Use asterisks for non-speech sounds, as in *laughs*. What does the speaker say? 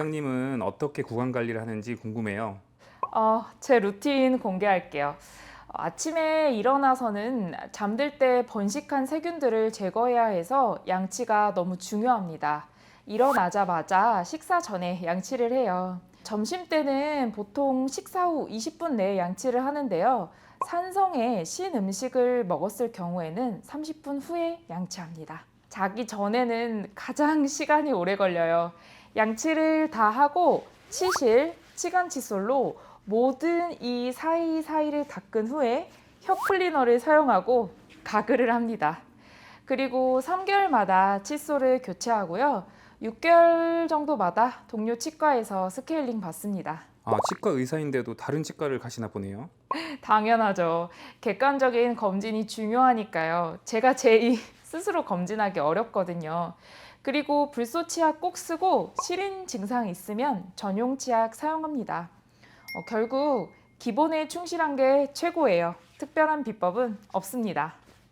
원장님은 어떻게 구강 관리를 하는지 궁금해요. 어, 제 루틴 공개할게요. 어, 아침에 일어나서는 잠들 때 번식한 세균들을 제거해야 해서 양치가 너무 중요합니다. 일어나자마자 식사 전에 양치를 해요. 점심 때는 보통 식사 후 20분 내에 양치를 하는데요. 산성의 신 음식을 먹었을 경우에는 30분 후에 양치합니다. 자기 전에는 가장 *laughs* 시간이 오래 걸려요. 양치를 다 하고 치실, 치간 칫솔로 모든 이 사이사이를 닦은 후에 혀 클리너를 사용하고 가글을 합니다. 그리고 3개월마다 칫솔을 교체하고요. 6개월 정도마다 동료 치과에서 스케일링 받습니다. 아, 치과 의사인데도 다른 치과를 가시나 보네요. *laughs* 당연하죠. 객관적인 검진이 중요하니까요. 제가 제 이 *laughs* 스스로 검진하기 어렵거든요. 그리고 불소 치약 꼭 쓰고 시린 증상 있으면 전용 치약 사용합니다. 어, 결국 기본에 충실한 게 최고예요. 특별한 비법은 없습니다.